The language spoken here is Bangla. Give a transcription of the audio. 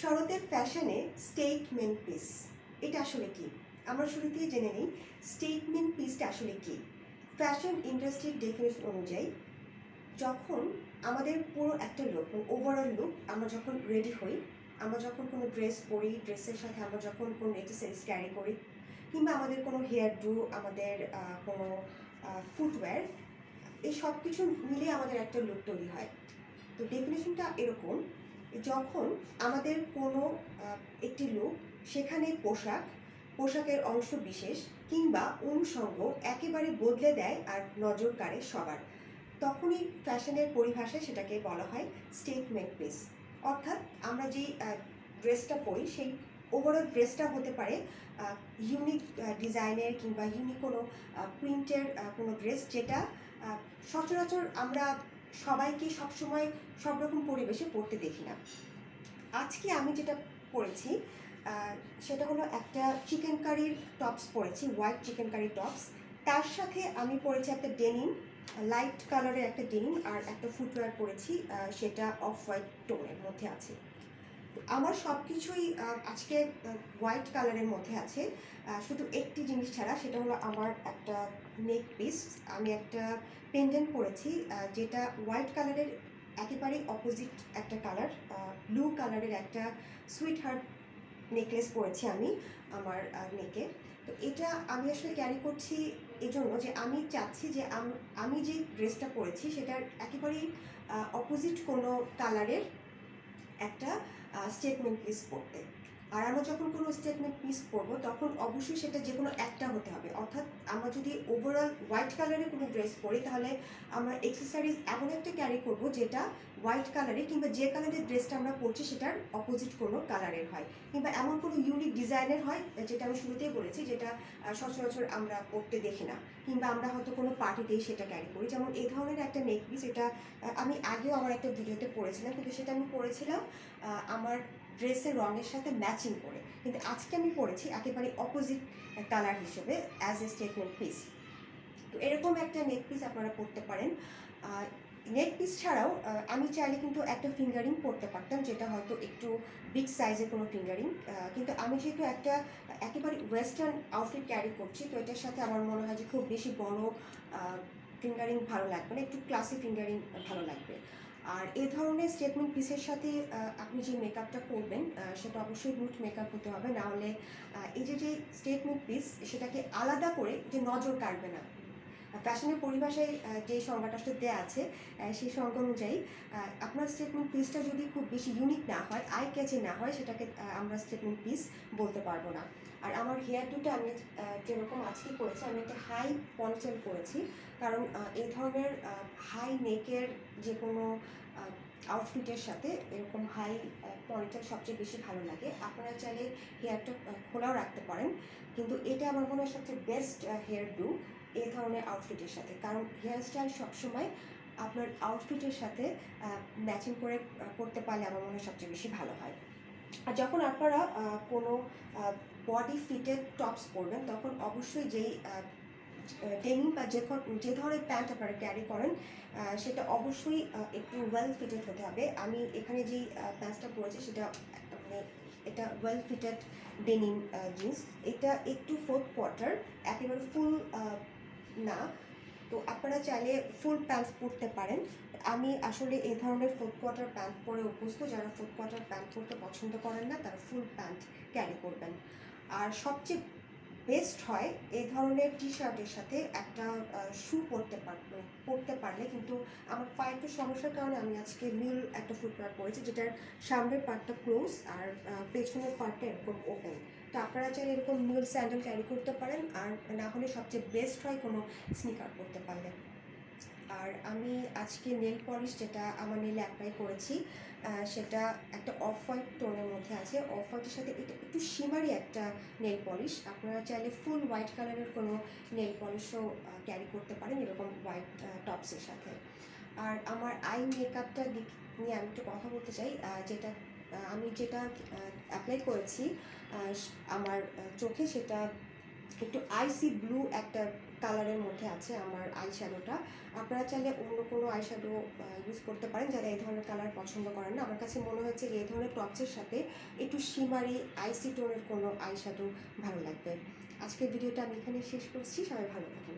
শরতের ফ্যাশনে স্টেটমেন্ট পিস এটা আসলে কি? আমরা শুরুতেই জেনে নিই স্টেটমেন্ট পিসটা আসলে কি? ফ্যাশন ইন্ডাস্ট্রির ডেফিনেশন অনুযায়ী, যখন আমাদের পুরো একটা লুক ওভারঅল লুক আমরা যখন রেডি হই, আমরা যখন কোনো ড্রেস পরি ড্রেসের সাথে আমরা যখন কোনো এক্সেসরিজ ক্যারি করি, কিংবা আমাদের কোনো হেয়ার ডু আমাদের কোনো ফুটওয়্যার এই সব কিছু মিলে আমাদের একটা লুক তৈরি হয়। তো ডেফিনেশনটা এরকম যখন আমাদের কোনো একটি লোক সেখানে পোশাক, পোশাকের অংশ বিশেষ কিংবা অনুষঙ্গ একেবারে বদলে দেয় আর নজর কাড়ে সবার, তখনই ফ্যাশনের পরিভাষায় সেটাকে বলা হয় স্টেটমেন্ট পিস অর্থাৎ আমরা যেই ড্রেসটা পরি সেই ওভারঅল ড্রেসটা হতে পারে ইউনিক ডিজাইনের কিংবা ইউনিক কোনো প্রিন্টের কোনো ড্রেস যেটা সচরাচর আমরা সবাইকে সবসময় সব রকম পরিবেশে পড়তে দেখি না। আজকে আমি যেটা পরেছি সেটা হলো একটা চিকেন কারির টপস পরেছি হোয়াইট চিকেন কারি টপস তার সাথে আমি পরেছি একটা ডেনিম লাইট কালারের একটা ডেনিম আর একটা ফুটওয়্যার পরেছি সেটা অফ হোয়াইট টোনের মধ্যে আছে। আমার সব কিছুই আজকে হোয়াইট কালারের মধ্যে আছে। শুধু একটি জিনিস ছাড়া, সেটা হলো আমার একটা নেক পিস আমি একটা পেন্ডেন্ট পরেছি যেটা হোয়াইট কালারের একেবারেই অপোজিট একটা কালার ব্লু কালারের একটা সুইট হার্ট নেকলেস পরেছি আমি, আমার নেকে তো এটা আমি আসলে ক্যারি করছি এজন্য যে আমি চাচ্ছি যে আমি যে ড্রেসটা পরেছি, সেটার একেবারেই অপোজিট কোনো কালারের একটা স্টেটমেন্ট পিস পরতে আর আমরা যখন কোনো স্টেটমেন্ট পিস পরবো তখন অবশ্যই সেটা যে কোনো একটা হতে হবে। অর্থাৎ আমরা যদি ওভারঅল হোয়াইট কালারের কোনো ড্রেস পরি তাহলে আমরা এক্সেসারিজ এমন একটা ক্যারি করব যেটা হোয়াইট কালারের কিংবা যে কালারের ড্রেসটা আমরা পরছি সেটার অপোজিট কোনো কালারের হয়। কিংবা এমন কোনো ইউনিক ডিজাইনের হয় যেটা আমি শুরুতেই বলেছি যেটা সচরাচর আমরা পরতে দেখি না। কিংবা আমরা হয়তো কোনো পার্টিতেই সেটা ক্যারি করি। যেমন এই ধরনের একটা নেক পিস এটা আমি আগেও আমার একটা ভিডিওতে পরেছিলাম কিন্তু সেটা আমি পরেছিলাম আহ, আমার ড্রেসের রঙের সাথে ম্যাচিং করে। কিন্তু আজকে আমি পরেছি একেবারে অপোজিট কালার হিসেবে অ্যাজ এ স্টেটমেন্ট পিস তো এরকম একটা নেক পিস আপনারা পরতে পারেন। নেক পিস ছাড়াও আমি চাইলে কিন্তু একটা ফিঙ্গারিং পরতে পারতাম, যেটা হয়তো একটু বিগ সাইজের কোনো ফিঙ্গারিং কিন্তু আমি যেহেতু একটা একেবারে ওয়েস্টার্ন আউটফিট ক্যারি করছি, তো এটার সাথে আমার মনে হয় যে খুব বেশি বড় ফিঙ্গারিং ভালো লাগবে না, একটু ক্লাসি ফিঙ্গারিং ভালো লাগবে। আর এ ধরনের স্টেটমেন্ট পিসের সাথে আপনি যে মেকআপটা করবেন সেটা অবশ্যই রুট মেকআপ হতে হবে। নাহলে এই যে যে স্টেটমেন্ট পিস সেটাকে আলাদা করে যে নজর কাটবে না। ফ্যাশনের পরিভাষায় যে সংজ্ঞাটা দেওয়া আছে সেই সংজ্ঞা অনুযায়ী আপনার স্টেটমেন্ট পিসটা যদি খুব বেশি ইউনিক না হয় আই ক্যাচে না হয়, সেটাকে আমরা স্টেটমেন্ট পিস বলতে পারব না। আর আমার হেয়ার দুটো আমি যেরকম আজকে করেছি, আমি একটা হাই পনিটেল করেছি। কারণ এই ধরনের হাই নেকের যে কোনো আউটফিটের সাথে এরকম হাই পনিটেল সবচেয়ে বেশি ভালো লাগে। আপনারা চাইলে হেয়ারটা খোলাও রাখতে পারেন। কিন্তু এটা আমার মনে হয় সবচেয়ে বেস্ট হেয়ার ডু এই ধরনের আউটফিটের সাথে। কারণ হেয়ার স্টাইল সবসময় আপনার আউটফিটের সাথে ম্যাচিং করে করতে পারলে আমার মনে হয় সবচেয়ে বেশি ভালো হয়। আর যখন আপনারা কোনো বডি ফিটেড টপস পরবেন, তখন অবশ্যই যেই ডেনিম বা যে যে ধরনের প্যান্ট আপনারা ক্যারি করেন সেটা অবশ্যই একটু ওয়েল ফিটেড হতে হবে। আমি এখানে যেই প্যান্টটা পরেছি, সেটা মানে এটা ওয়েল ফিটেড ডেনিম জিন্স এটা একটু ফোর্থ কোয়ার্টার একেবারে ফুল না। তো আপনারা চাইলে ফুল প্যান্ট পরতে পারেন। আমি আসলে এই ধরনের ফোর্থ কোয়ার্টার প্যান্ট পরে অভ্যস্ত। যারা ফোর্থ কোয়ার্টার প্যান্ট পরতে পছন্দ করেন না, তারা ফুল প্যান্ট ক্যারি করবেন। আর সবচেয়ে বেস্ট হয় এই ধরনের টি শার্টের সাথে একটা শু পরতে পারবে পরতে পারলে। কিন্তু আমার পায়ে একটু সমস্যার কারণে আমি আজকে মিল একটা ফুটওয়্যার পরেছি, যেটার সামনের পার্টটা ক্লোজ আর পেছনের পার্টটা এরকম ওপেন তো আপনারা চাইলে এরকম মিল স্যান্ডেল ক্যারি করতে পারেন। আর না হলে সবচেয়ে বেস্ট হয় কোনো স্নিকার করতে পারলে। আর আমি আজকে নেল পলিশ যেটা আমার নেলে অ্যাপ্লাই করেছি সেটা একটা অফ হোয়াইট টোনের মধ্যে আছে। অফ হোয়াইটের সাথে এটা একটু শিমারি একটা নেল পলিশ আপনারা চাইলে ফুল হোয়াইট কালারের কোনো নেল পলিশও ক্যারি করতে পারেন এরকম হোয়াইট টপসের সাথে। আর আমার আই মেকআপটা দিক নিয়ে আমি একটু কথা বলতে চাই যেটা আমি যেটা অ্যাপ্লাই করেছি আমার চোখে সেটা একটু আইসি ব্লু একটা কালারের মধ্যে আছে আমার আই শ্যাডোটা আপনারা চাইলে অন্য কোনো আই শ্যাডো ইউজ করতে পারেন যারা এই ধরনের কালার পছন্দ করেন না। আমার কাছে মনে হয়েছে এই ধরনের টপসের সাথে একটু শিমারি আইসি টোনের কোনো আই শ্যাডো ভালো লাগবে। আজকের ভিডিওটা আমি এখানে শেষ করছি। সবাই ভালো থাকুন।